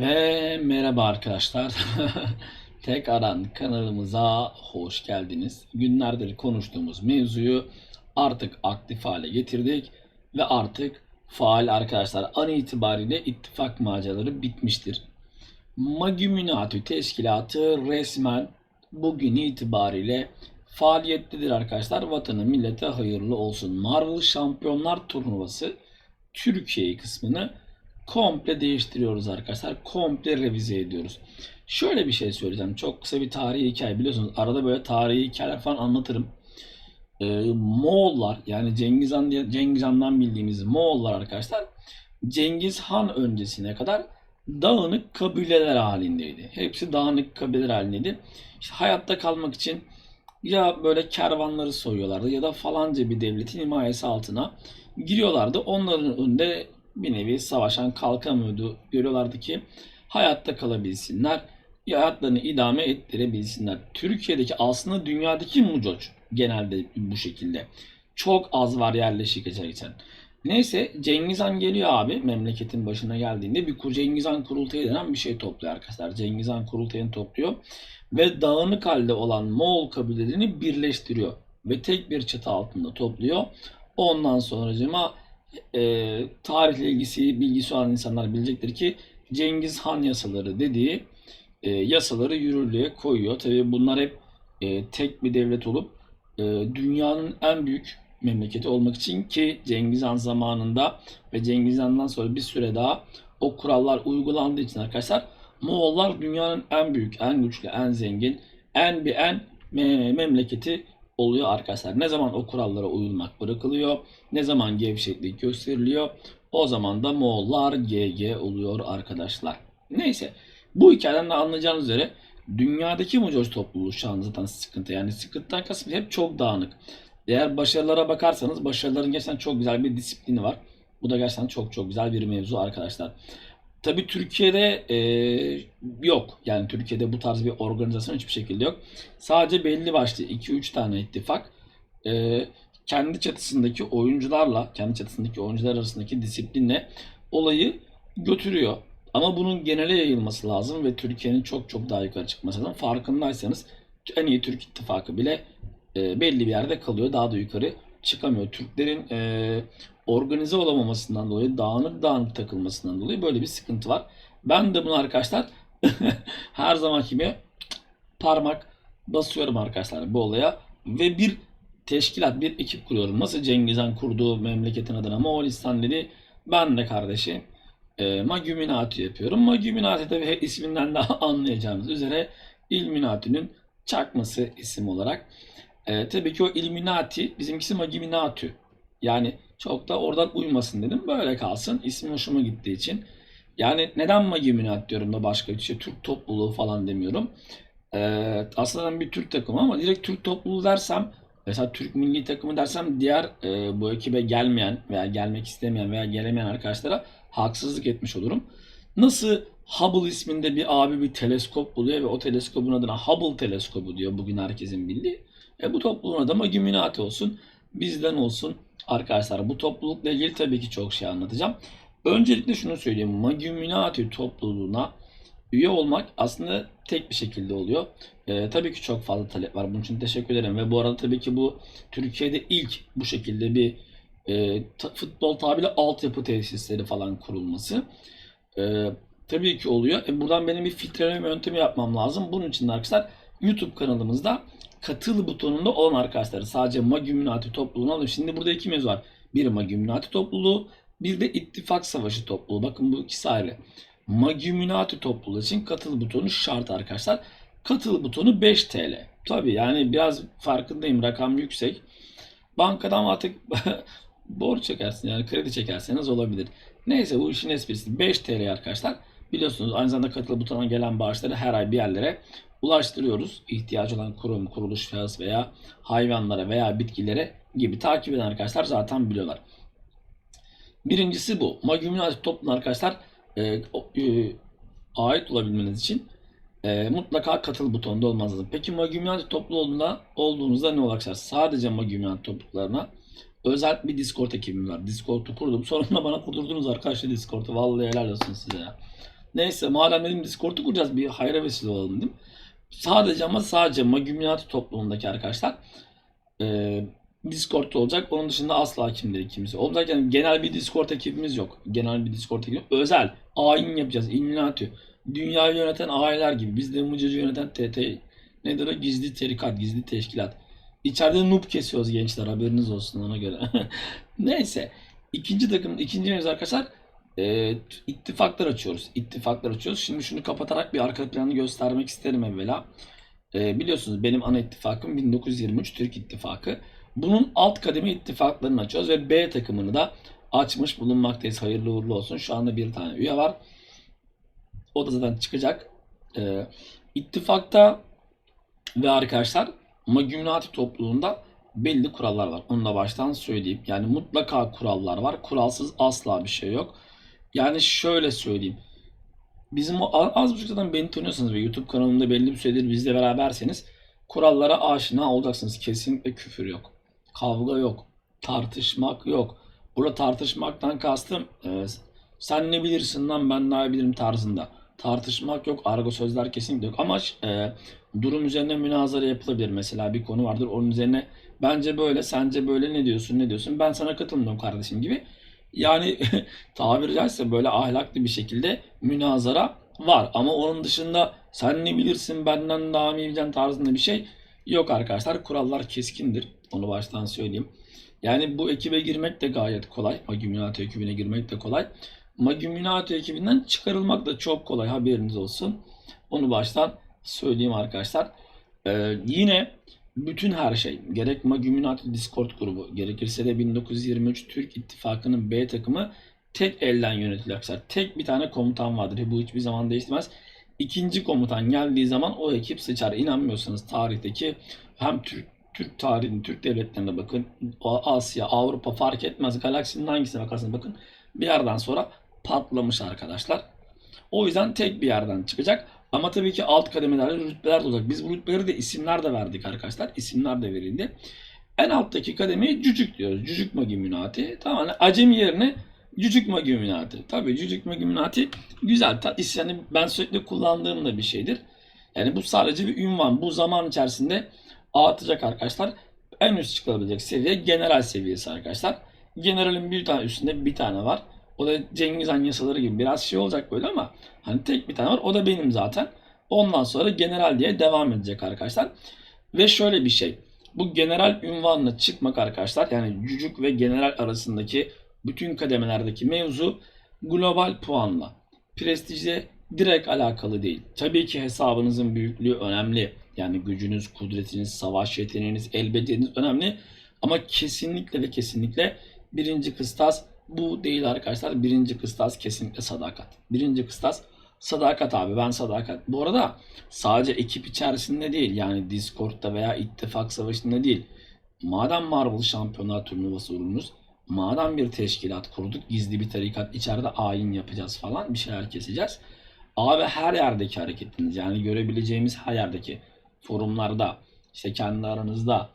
Ve merhaba arkadaşlar. Tekrardan kanalımıza hoş geldiniz. Günlerdir konuştuğumuz mevzuyu artık aktif hale getirdik ve artık faal arkadaşlar. An itibariyle ittifak maceraları bitmiştir. Magüminatü Teşkilatı resmen bugün itibariyle faaliyettedir arkadaşlar. Vatanı millete hayırlı olsun. Marvel Şampiyonlar Turnuvası Türkiye kısmını komple değiştiriyoruz arkadaşlar. Komple revize ediyoruz. Şöyle bir şey söyleyeceğim. Çok kısa bir tarihi hikaye biliyorsunuz. Arada böyle tarihi hikayeler falan anlatırım. Ee, Moğollar yani Cengiz Han diye Cengiz Han'dan bildiğimiz Moğollar arkadaşlar Cengiz Han öncesine kadar dağınık kabileler halindeydi. Hepsi dağınık kabileler halindeydi. İşte hayatta kalmak için ya böyle kervanları soyuyorlardı ya da falanca bir devletin himayesi altına giriyorlardı. Onların önünde bir nevi savaşan kalkamıyordu. Görüyorlardı ki hayatta kalabilsinler, hayatlarını idame ettirebilsinler. Türkiye'deki aslında dünyadaki mucoç genelde bu şekilde. Çok az var yerleşik geçen. Neyse Cengiz Han geliyor abi memleketin başına geldiğinde bir Cengiz Han kurultayı denen bir şey topluyor arkadaşlar. Cengiz Han kurultayını topluyor ve dağınık halde olan Moğol kabilelerini birleştiriyor ve tek bir çatı altında topluyor. Ondan sonracıma e, tarihle ilgisi bilgisi olan insanlar bilecektir ki Cengiz Han yasaları dediği e, yasaları yürürlüğe koyuyor. Tabii bunlar hep e, tek bir devlet olup e, dünyanın en büyük memleketi olmak için ki Cengiz Han zamanında ve Cengiz Han'dan sonra bir süre daha o kurallar uygulandığı için arkadaşlar Moğollar dünyanın en büyük, en güçlü, en zengin, en bir en me- memleketi oluyor arkadaşlar. Ne zaman o kurallara uyulmak bırakılıyor, ne zaman gevşeklik gösteriliyor, o zaman da Moğollar GG oluyor arkadaşlar. Neyse, bu hikayeden de anlayacağınız üzere dünyadaki Mucoz topluluğu şu an zaten sıkıntı. Yani sıkıntıdan kasıt hep çok dağınık. Eğer başarılara bakarsanız başarıların gerçekten çok güzel bir disiplini var. Bu da gerçekten çok çok güzel bir mevzu arkadaşlar. Tabii Türkiye'de e, yok. Yani Türkiye'de bu tarz bir organizasyon hiçbir şekilde yok. Sadece belli başlı 2-3 tane ittifak e, kendi çatısındaki oyuncularla, kendi çatısındaki oyuncular arasındaki disiplinle olayı götürüyor. Ama bunun genele yayılması lazım ve Türkiye'nin çok çok daha yukarı çıkması lazım. Farkındaysanız en iyi Türk ittifakı bile e, belli bir yerde kalıyor. Daha da yukarı çıkamıyor. Türklerin e, organize olamamasından dolayı, dağınık dağınık takılmasından dolayı böyle bir sıkıntı var. Ben de bunu arkadaşlar her zamanki gibi parmak basıyorum arkadaşlar bu olaya ve bir teşkilat, bir ekip kuruyorum. Nasıl Cengiz Han kurduğu memleketin adına Moğolistan dedi. Ben de kardeşim e, Magüminati yapıyorum. Magüminati tabi isminden de anlayacağınız üzere Illuminati'nin çakması isim olarak. E, tabii ki o Illuminati bizimkisi Magüminatü. Yani çok da oradan uymasın dedim. Böyle kalsın. İsmi hoşuma gittiği için. Yani neden Magüminat diyorum da başka bir şey. Türk topluluğu falan demiyorum. Ee, aslında bir Türk takımı ama direkt Türk topluluğu dersem mesela Türk milli takımı dersem diğer e, bu ekibe gelmeyen veya gelmek istemeyen veya gelemeyen arkadaşlara haksızlık etmiş olurum. Nasıl Hubble isminde bir abi bir teleskop buluyor ve o teleskopun adına Hubble teleskobu diyor bugün herkesin bildiği. E, bu topluluğun adı Magüminati olsun. Bizden olsun. Arkadaşlar bu toplulukla ilgili tabii ki çok şey anlatacağım. Öncelikle şunu söyleyeyim. Magüminati topluluğuna üye olmak aslında tek bir şekilde oluyor. Ee, tabii ki çok fazla talep var. Bunun için teşekkür ederim. Ve bu arada tabii ki bu Türkiye'de ilk bu şekilde bir e, ta- futbol tabiri altyapı tesisleri falan kurulması. Ee, tabii ki oluyor. E, buradan benim bir filtreleme yöntemi yapmam lazım. Bunun için de arkadaşlar YouTube kanalımızda katıl butonunda olan arkadaşları sadece Magüminati topluluğuna alın. Şimdi burada iki mevzu var. Bir Magüminati topluluğu, bir de İttifak Savaşı topluluğu. Bakın bu ikisi ayrı. Magüminati topluluğu için katıl butonu şart arkadaşlar. Katıl butonu 5 TL. Tabii yani biraz farkındayım rakam yüksek. Bankadan artık borç çekersin yani kredi çekerseniz olabilir. Neyse bu işin esprisi 5 TL arkadaşlar. Biliyorsunuz aynı zamanda katıl butonuna gelen bağışları her ay bir yerlere ulaştırıyoruz. İhtiyacı olan kurum, kuruluş, şahıs veya hayvanlara veya bitkilere gibi takip eden arkadaşlar zaten biliyorlar. Birincisi bu. Magüminati topluluğuna arkadaşlar e, e, ait olabilmeniz için e, mutlaka katıl butonunda olmanız lazım. Peki topluluğu olduğunda, olduğunuzda ne olacak? Sadece Magüminati topluluklarına özel bir Discord ekibim var. Discord'u kurdum. Sonunda bana kurdurdunuz arkadaşlar Discord'u. Vallahi helal olsun size ya. Neyse madem dedim Discord'u kuracağız bir hayra vesile olalım dedim. Sadece ama sadece Magumyati topluluğundaki arkadaşlar e, Discord'da olacak. Onun dışında asla kimde kimse olacak. Yani genel bir Discord ekibimiz yok. Genel bir Discord ekibi. Özel. Ayin yapacağız. Illuminati. Dünyayı yöneten aileler gibi. Biz de Mıcır'ı yöneten TT. Nedir o? Gizli tarikat, gizli teşkilat. İçeride noob kesiyoruz gençler. Haberiniz olsun ona göre. Neyse. İkinci takım, ikinci mevzu arkadaşlar. E, ittifaklar açıyoruz. İttifaklar açıyoruz. Şimdi şunu kapatarak bir arka planı göstermek isterim evvela. E, biliyorsunuz benim ana ittifakım 1923 Türk İttifakı. Bunun alt kademe ittifaklarını açıyoruz ve B takımını da açmış bulunmaktayız. Hayırlı uğurlu olsun. Şu anda bir tane üye var. O da zaten çıkacak. E, ittifakta ve arkadaşlar Magumnati topluluğunda belli kurallar var. Onu da baştan söyleyeyim. Yani mutlaka kurallar var. Kuralsız asla bir şey yok. Yani şöyle söyleyeyim. Bizim o az buçuk zaten beni tanıyorsanız ve YouTube kanalımda belli bir süredir bizle beraberseniz kurallara aşina olacaksınız. Kesinlikle küfür yok. Kavga yok. Tartışmak yok. Burada tartışmaktan kastım e, sen ne bilirsin lan ben iyi bilirim tarzında. Tartışmak yok. Argo sözler kesinlikle yok. Ama e, durum üzerine münazara yapılabilir. Mesela bir konu vardır. Onun üzerine bence böyle, sence böyle ne diyorsun, ne diyorsun? Ben sana katılmıyorum kardeşim gibi. Yani tabiri caizse böyle ahlaklı bir şekilde münazara var. Ama onun dışında sen ne bilirsin benden daha mı bileceksin tarzında bir şey yok arkadaşlar. Kurallar keskindir. Onu baştan söyleyeyim. Yani bu ekibe girmek de gayet kolay. Magumminato ekibine girmek de kolay. Magumminato ekibinden çıkarılmak da çok kolay haberiniz olsun. Onu baştan söyleyeyim arkadaşlar. Ee, yine bütün her şey gerek Magumminato Discord grubu gerekirse de 1923 Türk İttifakı'nın B takımı tek elden yönetiliyor arkadaşlar. Tek bir tane komutan vardır. Bu hiçbir zaman değişmez. İkinci komutan geldiği zaman o ekip sıçar. İnanmıyorsanız tarihteki hem Türk Türk tarihinin, Türk devletlerine bakın. Asya, Avrupa fark etmez. Galaksinin hangisine bakarsanız bakın. Bir yerden sonra patlamış arkadaşlar. O yüzden tek bir yerden çıkacak. Ama tabii ki alt kademelerde rütbeler de olacak. Biz bu rütbeleri de isimler de verdik arkadaşlar. İsimler de verildi. En alttaki kademeye cücük diyoruz. Cücük magimünati. Tamam. Yani acemi yerine cücük magimünati. Tabii cücük magimünati güzel. Yani ben sürekli kullandığım da bir şeydir. Yani bu sadece bir ünvan. Bu zaman içerisinde artacak arkadaşlar. En üst çıkılabilecek seviye general seviyesi arkadaşlar. Generalin bir tane üstünde bir tane var. O da Cengiz Han yasaları gibi biraz şey olacak böyle ama hani tek bir tane var. O da benim zaten. Ondan sonra general diye devam edecek arkadaşlar. Ve şöyle bir şey. Bu general ünvanına çıkmak arkadaşlar yani cücük ve general arasındaki bütün kademelerdeki mevzu global puanla. Prestijle direkt alakalı değil. Tabii ki hesabınızın büyüklüğü önemli. Yani gücünüz, kudretiniz, savaş yeteneğiniz, el önemli. Ama kesinlikle ve kesinlikle birinci kıstas bu değil arkadaşlar. Birinci kıstas kesinlikle sadakat. Birinci kıstas sadakat abi ben sadakat. Bu arada sadece ekip içerisinde değil yani Discord'da veya ittifak savaşında değil. Madem Marvel Şampiyonlar Turnuvası urunuz, madem bir teşkilat kurduk, gizli bir tarikat, içeride ayin yapacağız falan, bir şeyler keseceğiz. Abi her yerdeki hareketiniz yani görebileceğimiz her yerdeki forumlarda, işte kendi aranızda,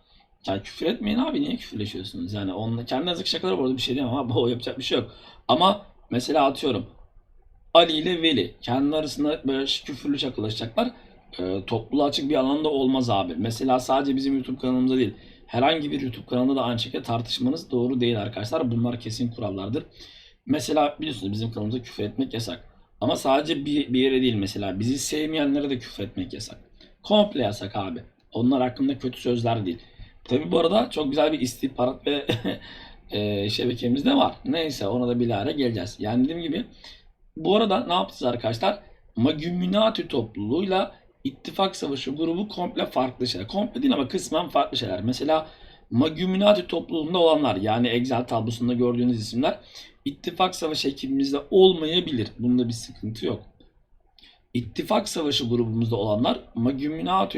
yani küfür etmeyin abi niye küfürleşiyorsunuz? Yani onunla kendi yazık şakaları bu arada bir şey diyemem ama o yapacak bir şey yok. Ama mesela atıyorum Ali ile Veli kendi arasında böyle küfürlü şakalaşacaklar. E, topluluğa açık bir alanda olmaz abi. Mesela sadece bizim YouTube kanalımızda değil. Herhangi bir YouTube kanalında da aynı şekilde tartışmanız doğru değil arkadaşlar. Bunlar kesin kurallardır. Mesela biliyorsunuz bizim kanalımızda küfür etmek yasak. Ama sadece bir, bir yere değil mesela. Bizi sevmeyenlere de küfür etmek yasak. Komple yasak abi. Onlar hakkında kötü sözler değil. Tabi bu arada çok güzel bir istihbarat ve e, şebekemiz de var. Neyse ona da bilahare geleceğiz. Yani dediğim gibi bu arada ne yapacağız arkadaşlar? Magumminati topluluğuyla ittifak savaşı grubu komple farklı şeyler. Komple değil ama kısmen farklı şeyler. Mesela Magumminati topluluğunda olanlar yani Excel tablosunda gördüğünüz isimler ittifak savaşı ekibimizde olmayabilir. Bunda bir sıkıntı yok. İttifak savaşı grubumuzda olanlar Magumminati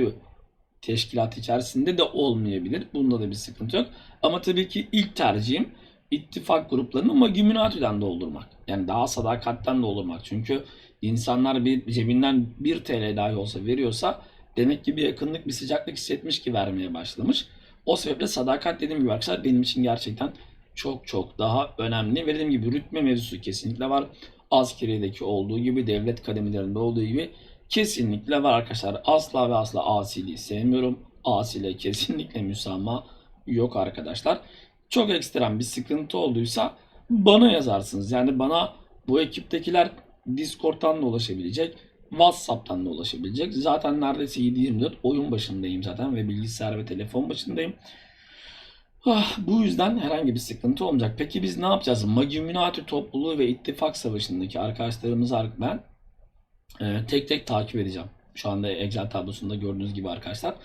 teşkilat içerisinde de olmayabilir. Bunda da bir sıkıntı yok. Ama tabii ki ilk tercihim ittifak gruplarını Magumminati'den doldurmak. Yani daha sadakatten doldurmak. Çünkü insanlar bir cebinden 1 TL dahi olsa veriyorsa demek ki bir yakınlık, bir sıcaklık hissetmiş ki vermeye başlamış. O sebeple sadakat dediğim gibi arkadaşlar benim için gerçekten çok çok daha önemli. Ve dediğim gibi rütbe mevzusu kesinlikle var. askeriyedeki olduğu gibi, devlet kademelerinde olduğu gibi kesinlikle var arkadaşlar. Asla ve asla asiliği sevmiyorum. Asile kesinlikle müsamaha yok arkadaşlar. Çok ekstrem bir sıkıntı olduysa bana yazarsınız. Yani bana bu ekiptekiler Discord'dan da ulaşabilecek. WhatsApp'tan da ulaşabilecek. Zaten neredeyse 7-24 oyun başındayım zaten ve bilgisayar ve telefon başındayım. Ah, bu yüzden herhangi bir sıkıntı olmayacak. Peki biz ne yapacağız? Magiminati topluluğu ve ittifak savaşındaki arkadaşlarımızı ben e, tek tek takip edeceğim. Şu anda Excel tablosunda gördüğünüz gibi arkadaşlar.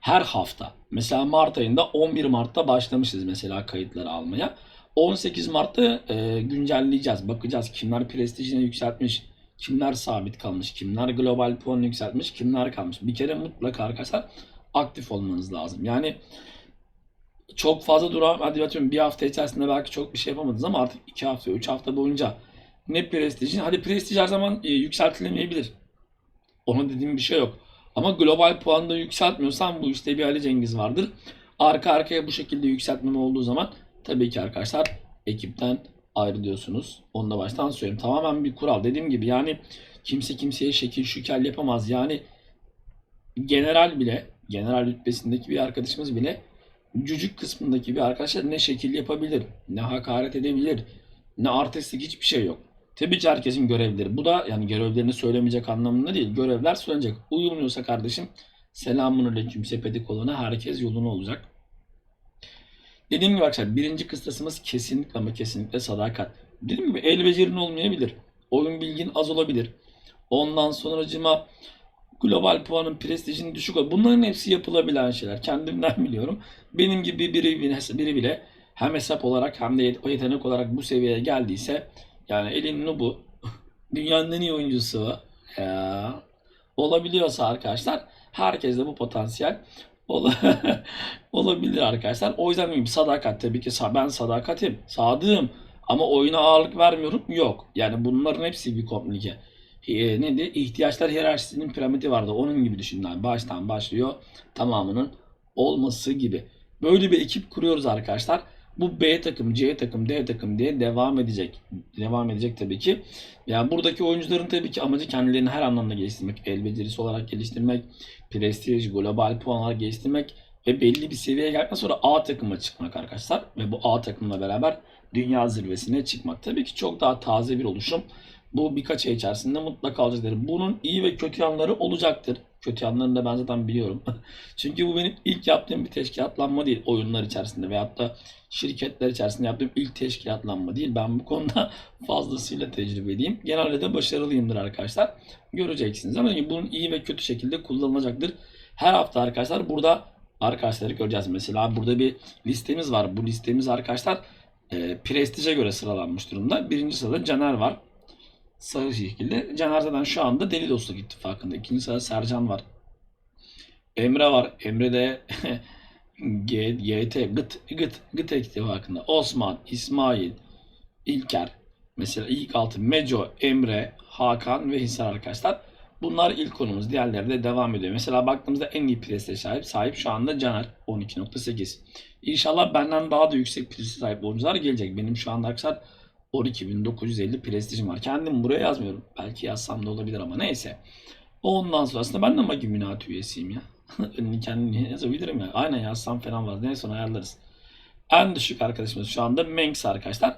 Her hafta. Mesela Mart ayında 11 Mart'ta başlamışız mesela kayıtları almaya. 18 Mart'ta e, güncelleyeceğiz. Bakacağız kimler prestijini yükseltmiş, kimler sabit kalmış, kimler global puan yükseltmiş, kimler kalmış. Bir kere mutlaka arkadaşlar aktif olmanız lazım. Yani çok fazla duran hadi atıyorum bir hafta içerisinde belki çok bir şey yapamadınız ama artık 2 hafta, 3 hafta boyunca ne prestijin hadi prestij her zaman e, yükseltilemeyebilir. Ona dediğim bir şey yok. Ama global puanda yükseltmiyorsan bu işte bir Ali Cengiz vardır. Arka arkaya bu şekilde yükseltmeme olduğu zaman tabii ki arkadaşlar ekipten ayrılıyorsunuz. Onu da baştan söyleyeyim. Tamamen bir kural. Dediğim gibi yani kimse kimseye şekil şükel yapamaz. Yani general bile, general rütbesindeki bir arkadaşımız bile cücük kısmındaki bir arkadaşlar ne şekil yapabilir, ne hakaret edebilir, ne artistlik hiçbir şey yok. Tabii ki herkesin görevleri. Bu da yani görevlerini söylemeyecek anlamında değil. Görevler söylenecek. Uyumuyorsa kardeşim selamun aleyküm sepedik olana herkes yoluna olacak. Dediğim gibi arkadaşlar birinci kıstasımız kesinlikle ama kesinlikle sadakat. Dediğim gibi el becerin olmayabilir. Oyun bilgin az olabilir. Ondan sonracıma global puanın prestijinin düşük olur. Bunların hepsi yapılabilen şeyler. Kendimden biliyorum. Benim gibi biri, biri bile hem hesap olarak hem de yetenek olarak bu seviyeye geldiyse yani elin bu dünyanın en iyi oyuncusu ya, olabiliyorsa arkadaşlar herkeste bu potansiyel ol olabilir arkadaşlar. O yüzden gibi sadakat tabii ki ben sadakatim, sadığım ama oyuna ağırlık vermiyorum yok. Yani bunların hepsi bir komplike. E, neydi? İhtiyaçlar hiyerarşisinin piramidi vardı. Onun gibi düşünün. Baştan başlıyor tamamının olması gibi. Böyle bir ekip kuruyoruz arkadaşlar. Bu B takım, C takım, D takım diye devam edecek. Devam edecek tabii ki. Yani buradaki oyuncuların tabii ki amacı kendilerini her anlamda geliştirmek. El becerisi olarak geliştirmek, prestij, global puanlar geliştirmek ve belli bir seviyeye geldikten sonra A takıma çıkmak arkadaşlar. Ve bu A takımla beraber dünya zirvesine çıkmak. Tabii ki çok daha taze bir oluşum. Bu birkaç ay içerisinde mutlaka olacaktır. Bunun iyi ve kötü yanları olacaktır. Kötü yanlarını da ben zaten biliyorum. Çünkü bu benim ilk yaptığım bir teşkilatlanma değil oyunlar içerisinde veyahut da şirketler içerisinde yaptığım ilk teşkilatlanma değil. Ben bu konuda fazlasıyla tecrübeliyim. Genelde de başarılıyımdır arkadaşlar. Göreceksiniz ama bunun iyi ve kötü şekilde kullanılacaktır. Her hafta arkadaşlar burada arkadaşları göreceğiz. Mesela burada bir listemiz var. Bu listemiz arkadaşlar e, prestije göre sıralanmış durumda. Birinci sırada Caner var sarı şekilde. Caner zaten şu anda Deli Dostluk İttifakı'nda. İkinci sırada Sercan var. Emre var. Emre de GT, Gıt, Gıt, Gıt İttifakı'nda. Osman, İsmail, İlker. Mesela ilk altı Meco, Emre, Hakan ve Hisar arkadaşlar. Bunlar ilk konumuz. Diğerleri de devam ediyor. Mesela baktığımızda en iyi preste sahip. Sahip şu anda Caner 12.8. İnşallah benden daha da yüksek preste sahip oyuncular gelecek. Benim şu anda arkadaşlar 12.950 prestijim var. Kendim buraya yazmıyorum. Belki yazsam da olabilir ama neyse. Ondan sonrasında ben de Magi Minati üyesiyim ya. Önünü kendim yazabilirim ya. Aynen yazsam falan var. Neyse onu ayarlarız. En düşük arkadaşımız şu anda Menks arkadaşlar.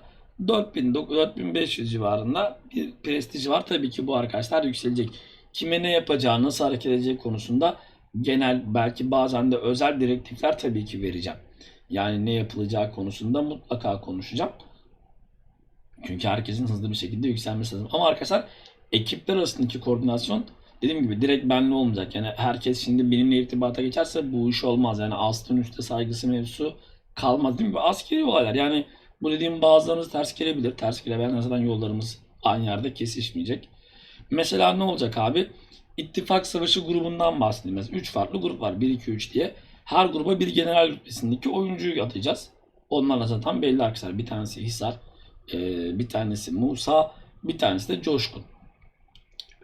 4000, 4500 civarında bir prestiji var. Tabii ki bu arkadaşlar yükselecek. Kime ne yapacağı, nasıl hareket edeceği konusunda genel belki bazen de özel direktifler tabii ki vereceğim. Yani ne yapılacağı konusunda mutlaka konuşacağım. Çünkü herkesin hızlı bir şekilde yükselmesi lazım. Ama arkadaşlar ekipler arasındaki koordinasyon dediğim gibi direkt benle olmayacak. Yani herkes şimdi benimle irtibata geçerse bu iş olmaz. Yani astın üstte saygısı mevzusu kalmaz değil mi? Askeri olaylar. Yani bu dediğim bazılarınız ters gelebilir. Ters gelebilen zaten yollarımız aynı yerde kesişmeyecek. Mesela ne olacak abi? İttifak Savaşı grubundan bahsedeyim. Mesela 3 farklı grup var. 1, 2, 3 diye. Her gruba bir general rütbesindeki oyuncuyu atacağız. Onlarla zaten belli arkadaşlar. Bir tanesi Hisar, ee, bir tanesi Musa, bir tanesi de Coşkun.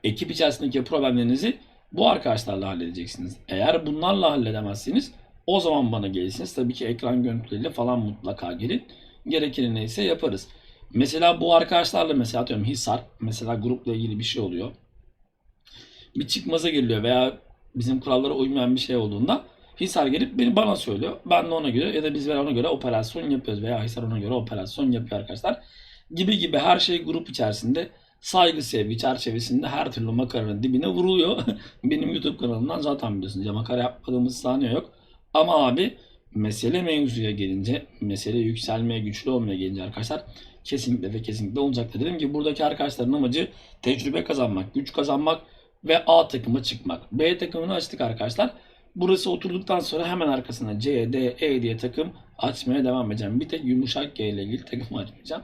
Ekip içerisindeki problemlerinizi bu arkadaşlarla halledeceksiniz. Eğer bunlarla halledemezseniz o zaman bana gelirsiniz. Tabii ki ekran görüntüleriyle falan mutlaka gelin. Gerekeni neyse yaparız. Mesela bu arkadaşlarla mesela atıyorum Hisar mesela grupla ilgili bir şey oluyor. Bir çıkmaza giriliyor veya bizim kurallara uymayan bir şey olduğunda Hisar gelip beni bana söylüyor. Ben de ona göre ya da biz ona göre operasyon yapıyoruz veya Hisar ona göre operasyon yapıyor arkadaşlar. Gibi gibi her şey grup içerisinde saygı sevgi çerçevesinde her türlü makaranın dibine vuruluyor. Benim YouTube kanalımdan zaten biliyorsunuz ya makara yapmadığımız sahne yok. Ama abi mesele mevzuya gelince, mesele yükselmeye, güçlü olmaya gelince arkadaşlar kesinlikle ve kesinlikle olacaktır. Dedim ki buradaki arkadaşların amacı tecrübe kazanmak, güç kazanmak ve A takıma çıkmak. B takımını açtık arkadaşlar. Burası oturduktan sonra hemen arkasına C, D, E diye takım açmaya devam edeceğim. Bir tek yumuşak G ile ilgili takım açmayacağım.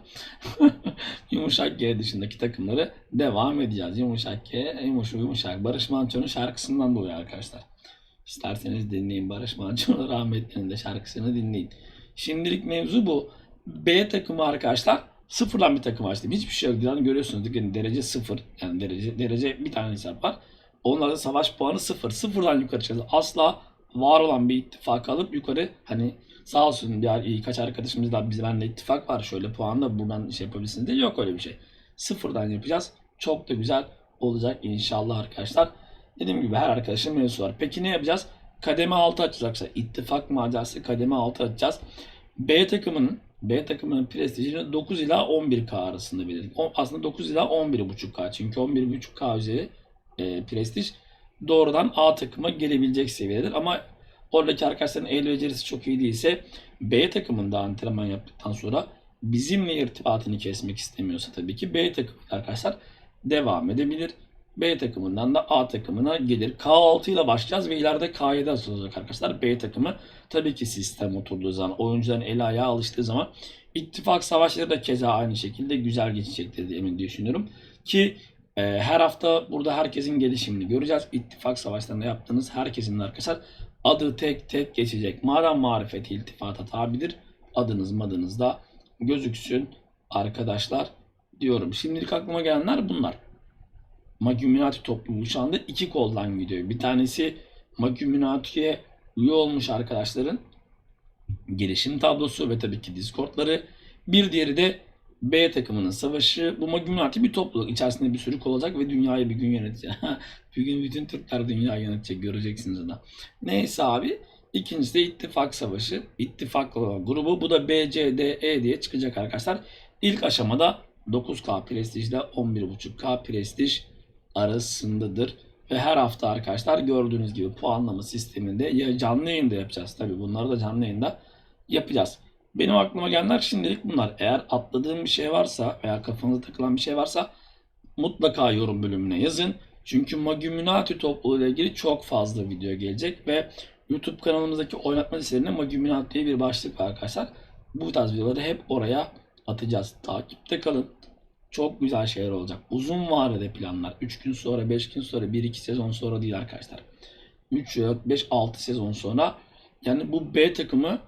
yumuşak G dışındaki takımları devam edeceğiz. Yumuşak G, yumuşak yumuşak. Barış Manço'nun şarkısından dolayı arkadaşlar. İsterseniz dinleyin Barış Manço'nun rahmetlinin de şarkısını dinleyin. Şimdilik mevzu bu. B takımı arkadaşlar sıfırdan bir takım açtım. Hiçbir şey yok. Yani görüyorsunuz dikkat derece sıfır. Yani derece derece bir tane hesap var. Onlarda savaş puanı sıfır. Sıfırdan yukarı çıkacağız. Asla var olan bir ittifak alıp yukarı hani sağ olsun ya birkaç arkadaşımız da biz benimle ittifak var şöyle puanla buradan şey yapabilirsiniz de yok öyle bir şey. Sıfırdan yapacağız. Çok da güzel olacak inşallah arkadaşlar. Dediğim gibi her arkadaşın menüsü var. Peki ne yapacağız? Kademe 6 açacaksa ittifak macerası kademe 6 açacağız. B takımının B takımının prestijini 9 ila 11K arasında belirledik. Aslında 9 ila 11.5K. Çünkü 11.5K üzeri e, prestij doğrudan A takıma gelebilecek seviyededir. Ama oradaki arkadaşların el becerisi çok iyi değilse B takımında antrenman yaptıktan sonra bizimle irtibatını kesmek istemiyorsa tabii ki B takımı arkadaşlar devam edebilir. B takımından da A takımına gelir. K6 ile başlayacağız ve ileride K7 açılacak arkadaşlar. B takımı tabii ki sistem oturduğu zaman, oyuncuların eli ayağı alıştığı zaman ittifak savaşları da keza aynı şekilde güzel geçecektir diye emin düşünüyorum. Ki her hafta burada herkesin gelişimini göreceğiz. İttifak savaşlarında yaptığınız herkesin arkadaşlar adı tek tek geçecek. Madem marifeti iltifata tabidir adınız madınız da gözüksün arkadaşlar diyorum. Şimdilik aklıma gelenler bunlar. Magüminati topluluğu şu anda iki koldan gidiyor. Bir tanesi Magüminati'ye üye olmuş arkadaşların gelişim tablosu ve tabii ki Discord'ları. Bir diğeri de B takımının savaşı. Bu Magüminati bir topluluk. İçerisinde bir sürü olacak ve dünyayı bir gün yönetecek. bir gün bütün Türkler dünyayı yönetecek göreceksiniz da. Neyse abi. İkincisi de ittifak savaşı. İttifak grubu. Bu da B, C, D, E diye çıkacak arkadaşlar. İlk aşamada 9K prestijle 11.5K prestij arasındadır. Ve her hafta arkadaşlar gördüğünüz gibi puanlama sisteminde ya canlı yayında yapacağız. Tabi bunları da canlı yayında yapacağız. Benim aklıma gelenler şimdilik bunlar. Eğer atladığım bir şey varsa veya kafanıza takılan bir şey varsa mutlaka yorum bölümüne yazın. Çünkü Magüminati topluluğu ile ilgili çok fazla video gelecek ve YouTube kanalımızdaki oynatma listelerinde Magüminati diye bir başlık var arkadaşlar. Bu tarz videoları hep oraya atacağız. Takipte kalın. Çok güzel şeyler olacak. Uzun vadede planlar. 3 gün sonra, 5 gün sonra, 1-2 sezon sonra değil arkadaşlar. 3, 4, 5, 6 sezon sonra. Yani bu B takımı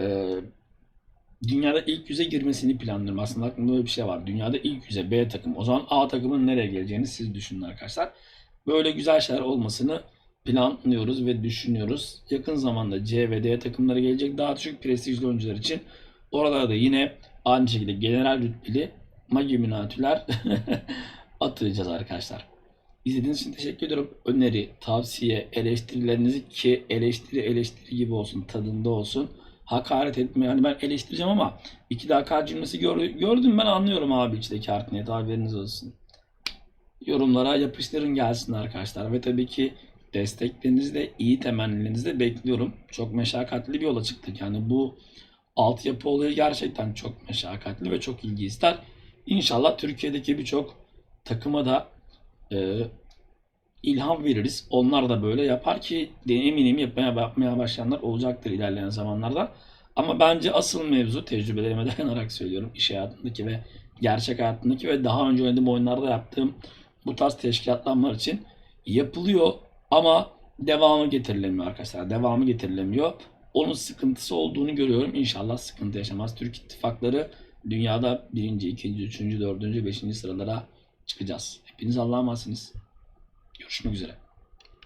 e, dünyada ilk yüze girmesini planlıyorum. Aslında aklımda bir şey var. Dünyada ilk yüze B takım. O zaman A takımın nereye geleceğini siz düşünün arkadaşlar. Böyle güzel şeyler olmasını planlıyoruz ve düşünüyoruz. Yakın zamanda C ve D takımları gelecek. Daha düşük prestijli oyuncular için. Oralarda yine aynı şekilde general rütbeli Magüminatüler atacağız arkadaşlar. İzlediğiniz için teşekkür ediyorum. Öneri, tavsiye, eleştirilerinizi ki eleştiri eleştiri gibi olsun, tadında olsun. Hakaret etme. Hani ben eleştireceğim ama iki de hakaret cümlesi gördüm, gördüm ben anlıyorum abi içindeki art niyet haberiniz olsun. Yorumlara yapıştırın gelsin arkadaşlar. Ve tabii ki desteklerinizi de iyi temennilerinizi de bekliyorum. Çok meşakkatli bir yola çıktık. Yani bu altyapı olayı gerçekten çok meşakkatli ve çok ilgi ister. İnşallah Türkiye'deki birçok takıma da e, ilham veririz. Onlar da böyle yapar ki eminim yapmaya, yapmaya başlayanlar olacaktır ilerleyen zamanlarda. Ama bence asıl mevzu tecrübelerime dayanarak söylüyorum. iş hayatındaki ve gerçek hayatındaki ve daha önce oynadığım oyunlarda yaptığım bu tarz teşkilatlanmalar için yapılıyor ama devamı getirilemiyor arkadaşlar. Devamı getirilemiyor. Onun sıkıntısı olduğunu görüyorum. İnşallah sıkıntı yaşamaz. Türk ittifakları dünyada birinci, ikinci, üçüncü, dördüncü, beşinci sıralara çıkacağız. Hepiniz Allah'a emanetsiniz. Görüşmek üzere.